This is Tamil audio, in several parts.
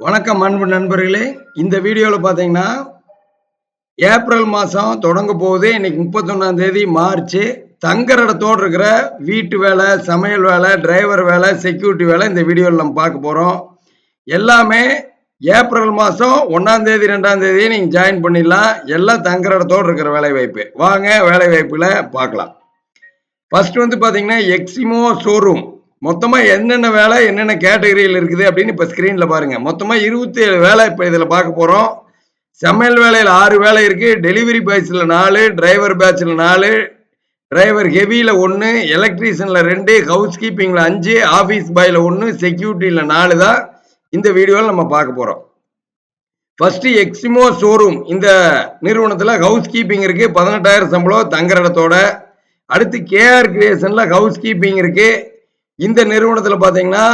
வணக்கம் அன்பு நண்பர்களே. இந்த வீடியோவில் பார்த்தீங்கன்னா ஏப்ரல் மாதம் தொடங்க போகுது. இன்னைக்கு முப்பத்தொன்னாம் தேதி மார்ச். தங்குற இடத்தோடு இருக்கிற வீட்டு வேலை சமையல் வேலை டிரைவர் வேலை செக்யூரிட்டி வேலை இந்த வீடியோவில் நம்ம பார்க்க போகிறோம் எல்லாமே ஏப்ரல் மாதம் ஒன்றாம் தேதி ரெண்டாம் தேதி நீங்கள் ஜாயின் பண்ணிடலாம். எல்லாம் தங்குற இடத்தோடு இருக்கிற வேலை வாய்ப்பு. வாங்க வேலை வாய்ப்பில் பார்க்கலாம். ஃபர்ஸ்ட் வந்து பார்த்தீங்கன்னா எக்ஸிமோ ஷோரூம் மொத்தமாக என்னென்ன வேலை என்னென்ன கேட்டகரியில் இருக்குது அப்படின்னு இப்போ ஸ்க்ரீனில் பாருங்கள் மொத்தமாக இருபத்தி ஏழு வேலை இப்போ இதில் பார்க்க போகிறோம் சமையல் வேலையில் ஆறு வேலை இருக்குது டெலிவரி பாய்ஸில் நாலு டிரைவர் பேட்சில் நாலு டிரைவர் ஹெவியில் ஒன்று எலக்ட்ரீஷியனில் ரெண்டு ஹவுஸ் கீப்பிங்கில் அஞ்சு ஆஃபீஸ் பாயில் ஒன்று செக்யூரிட்டியில் நாலு தான் இந்த வீடியோவில் நம்ம பார்க்க போகிறோம் ஃபஸ்ட்டு எக்ஸிமோ ஷோரூம் இந்த நிறுவனத்தில் ஹவுஸ் கீப்பிங் இருக்குது பதினெட்டாயிரம் சம்பளம் தங்குற இடத்தோட. அடுத்து கேஆர் கிரியேஷனில் ஹவுஸ் கீப்பிங் இருக்குது இந்த நிறுவனத்தில் பார்த்தீங்கன்னா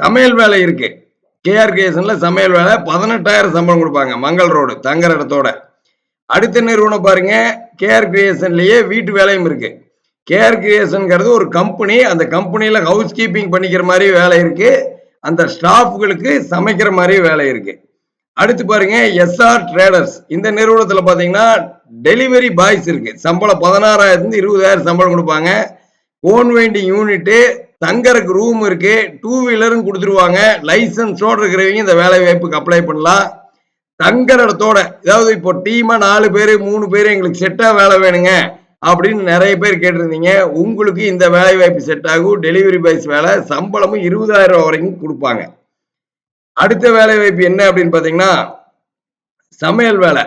சமையல் வேலை இருக்கு. கேஆர் சமையல் வேலை பதினெட்டாயிரம் சம்பளம் கொடுப்பாங்க. மங்கள் ரோடு தங்குற இடத்தோட. அடுத்த நிறுவனம் பாருங்க கேஆர் கிரியேஷன்லயே வீட்டு வேலையும் இருக்கு. கேஆர் கிரியேஷனுங்கிறது ஒரு கம்பெனி அந்த கம்பெனியில ஹவுஸ் கீப்பிங் பண்ணிக்கிற மாதிரி வேலை இருக்கு. அந்த ஸ்டாஃப்களுக்கு சமைக்கிற மாதிரி வேலை இருக்கு. அடுத்து பாருங்க எஸ்ஆர் ட்ரேடர்ஸ் இந்த நிறுவனத்துல பாத்தீங்கன்னா டெலிவரி பாய்ஸ் இருக்கு. சம்பளம் பதினாறாயிரத்து இருபதாயிரம் சம்பளம் கொடுப்பாங்க. ஓன் வெயிண்டிங் யூனிட்டு தங்கறக்கு ரூம் இருக்கு டூ வீலரும் கொடுத்துருவாங்க. லைசன்ஸோடு இருக்கிறவங்க இந்த வேலை வாய்ப்புக்கு அப்ளை பண்ணலாம். தங்குற இடத்தோட அதாவது இப்போ டீமா நாலு பேர் மூணு பேர் எங்களுக்கு செட்டா வேலை வேணுங்க அப்படின்னு நிறைய பேர் கேட்டிருந்தீங்க. உங்களுக்கு இந்த வேலை வாய்ப்பு செட் ஆகும். டெலிவரி பாய்ஸ் வேலை சம்பளமும் இருபதாயிரம் வரைக்கும் கொடுப்பாங்க. அடுத்த வேலை வாய்ப்பு என்ன அப்படின்னு பார்த்தீங்கன்னா சமையல் வேலை.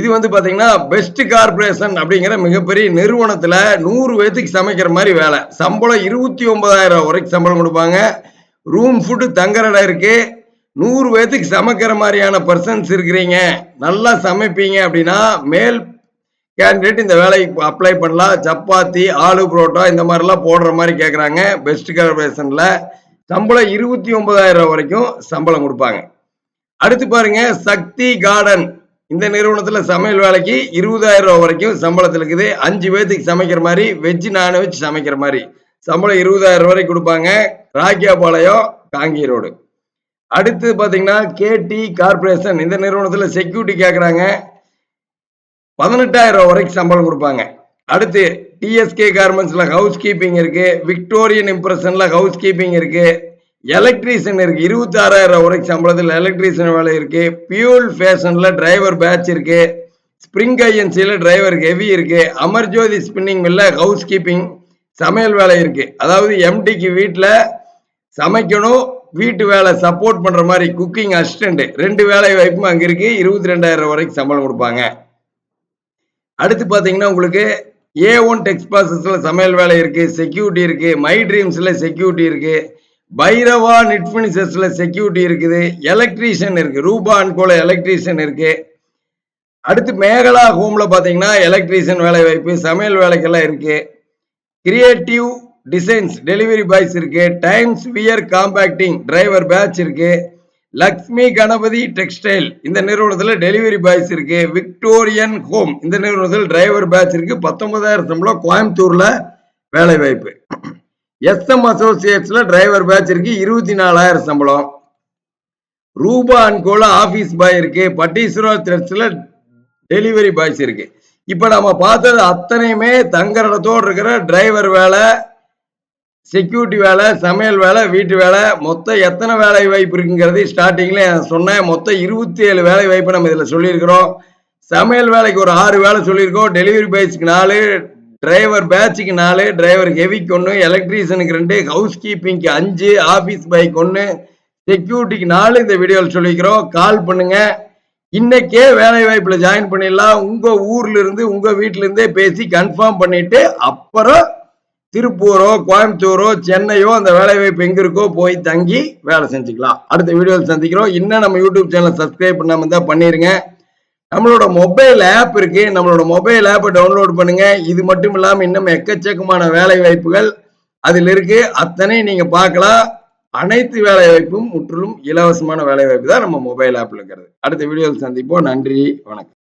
இது வந்து பார்த்தீங்கன்னா பெஸ்ட் கார்பரேஷன் அப்படிங்கிற மிகப்பெரிய நிறுவனத்தில் நூறு பேத்துக்கு சமைக்கிற மாதிரி வேலை. சம்பளம் இருபத்தி ஒன்பதாயிரம் வரைக்கும் சம்பளம் கொடுப்பாங்க. ரூம் ஃபுட்டு தங்குற இடம் இருக்கு. நூறு பேத்துக்கு சமைக்கிற மாதிரியான பர்சன்ஸ் இருக்கிறீங்க. நல்லா சமைப்பீங்க அப்படின்னா மேல் கேண்டிடேட் இந்த வேலைக்கு அப்ளை பண்ணலாம். சப்பாத்தி ஆலு புரோட்டா இந்த மாதிரிலாம் போடுற மாதிரி கேட்குறாங்க பெஸ்ட் கார்பரேஷனில் சம்பளம் இருபத்தி ஒன்பதாயிரம் வரைக்கும் சம்பளம் கொடுப்பாங்க. அடுத்து பாருங்க சக்தி கார்டன் இந்த நிறுவனத்தில் சமையல் வேலைக்கு இருபதாயிரம் ரூபா வரைக்கும் சம்பளத்தில் இருக்குது. அஞ்சு பேர்த்துக்கு சமைக்கிற மாதிரி வெஜ் நான்வெஜ் சமைக்கிற மாதிரி. சம்பளம் இருபதாயிரம் ரூபாய் கொடுப்பாங்க. ராக்கியாபாளையம் காங்கி ரோடு. அடுத்து பார்த்தீங்கன்னா கேடி கார்பரேஷன் இந்த நிறுவனத்தில் செக்யூரிட்டி கேட்குறாங்க பதினெட்டாயிரம் ரூபா வரைக்கும் சம்பளம் கொடுப்பாங்க. அடுத்து டிஎஸ்கே கார்மெண்ட்ஸில் ஹவுஸ் கீப்பிங் இருக்கு. விக்டோரியன் இம்ப்ரெஷனில் ஹவுஸ் கீப்பிங் இருக்கு. எலக்ட்ரீஷியன் இருக்கு. இருபத்தி ஆறாயிரம் வரைக்கும் சம்பளத்தில் எலக்ட்ரீஷியன் வேலை இருக்கு. பியூல் ஃபேஷன்ல டிரைவர் பேட்ச் இருக்கு. ஸ்ப்ரிங் ஐஎன்சியில் டிரைவர் ஹெவி இருக்கு. அமர்ஜோதி ஸ்பின்னிங் மில்ல ஹவுஸ் கீப்பிங் சமையல் வேலை இருக்கு. அதாவது எம்டிக்கு வீட்டில் சமைக்கணும் வீட்டு வேலை சப்போர்ட் பண்ற மாதிரி குக்கிங் அசிஸ்டன்ட் ரெண்டு வேலை வாய்ப்பும் அங்க இருக்கு. இருபத்தி ரெண்டாயிரம் வரைக்கும் சம்பளம் கொடுப்பாங்க. அடுத்து பாத்தீங்கன்னா உங்களுக்கு ஏ ஒன் டெக்ஸ்பாசஸ்ல சமையல் வேலை இருக்கு. செக்யூரிட்டி இருக்கு. மை ட்ரீம்ஸ்ல செக்யூரிட்டி இருக்கு. பைரவா நிட்பினிசஸ்ல செக்யூரிட்டி இருக்குது எலக்ட்ரீஷியன் இருக்கு ரூபா அன்கோல எலக்ட்ரீஷியன் இருக்கு. அடுத்து மேகலா ஹோம்ல பாத்தீங்கன்னா எலக்ட்ரீஷியன் வேலை வாய்ப்பு சமையல் வேலைக்கெல்லாம் இருக்கு. கிரியேட்டிவ் டிசைன்ஸ் டெலிவரி பாய்ஸ் இருக்கு. Times wear compacting driver batch இருக்கு. லக்ஷ்மி கணபதி டெக்ஸ்டைல் இந்த நிறுவனத்தில் டெலிவரி பாய்ஸ் இருக்கு. விக்டோரியன் ஹோம் இந்த நிறுவனத்தில் டிரைவர் பேட்ச் இருக்கு. பத்தொன்பதாயிரம் சம்பளம் கோயம்புத்தூர்ல வேலை வாய்ப்பு. எஸ்எம் அசோசியேட்ஸ்ல டிரைவர் பேட்ச் இருக்கு இருபத்தி நாலாயிரம் சம்பளம். ரூபா அன்கோல ஆபீஸ் பாய் இருக்கு பட்டீஸ்வரா த்ரெட்ஸ்ல டெலிவரி பாய்ஸ் இருக்கு. இப்ப நம்ம பார்த்தது அத்தனையுமே தங்குற இருக்கிற டிரைவர் வேலை செக்யூரிட்டி வேலை சமையல் வேலை வீட்டு வேலை. மொத்தம் எத்தனை வேலை வாய்ப்பு இருக்குங்கிறது ஸ்டார்டிங்ல சொன்னேன். மொத்தம் இருபத்தி ஏழு வேலை வாய்ப்பு நம்ம இதுல சொல்லியிருக்கிறோம். சமையல் வேலைக்கு ஒரு ஆறு வேலை சொல்லியிருக்கோம். டெலிவரி பாய்ஸ்க்கு நாலு டிரைவர் பேட்சுக்கு நாலு டிரைவர் ஹெவிக்கு ஒன்று எலக்ட்ரீஷியனுக்கு ரெண்டு ஹவுஸ் கீப்பிங்க்கு அஞ்சு ஆஃபீஸ் பைக் ஒன்று செக்யூரிட்டிக்கு நாலு இந்த வீடியோவில் சொல்லிக்கிறோம். கால் பண்ணுங்க. இன்னைக்கே வேலை வாய்ப்பில் ஜாயின் பண்ணிடலாம். உங்கள் ஊர்ல இருந்து வீட்டிலேருந்தே பேசி கன்ஃபார்ம் பண்ணிட்டு அப்புறம் திருப்பூரோ கோயம்புத்தூரோ சென்னையோ அந்த வேலை வாய்ப்பு எங்க இருக்கோ போய் தங்கி வேலை செஞ்சுக்கலாம். அடுத்த வீடியோவில் சந்திக்கிறோம். இன்னும் நம்ம யூடியூப் சேனல் சப்ஸ்கிரைப் பண்ணாம தான் பண்ணிருங்க. நம்மளோட மொபைல் ஆப் இருக்கு. நம்மளோட மொபைல் ஆப்பை டவுன்லோட் பண்ணுங்க. இது மட்டும் இல்லாம இன்னும் எக்கச்சக்கமான வேலை வாய்ப்புகள் அதில் இருக்கு. அத்தனை நீங்க பார்க்கலாம். அனைத்து வேலை வாய்ப்பும் முற்றிலும் இலவசமான வேலை வாய்ப்பு தான் நம்ம மொபைல் ஆப்ல இருக்கிறது. அடுத்த வீடியோவில் சந்திப்போம். நன்றி. வணக்கம்.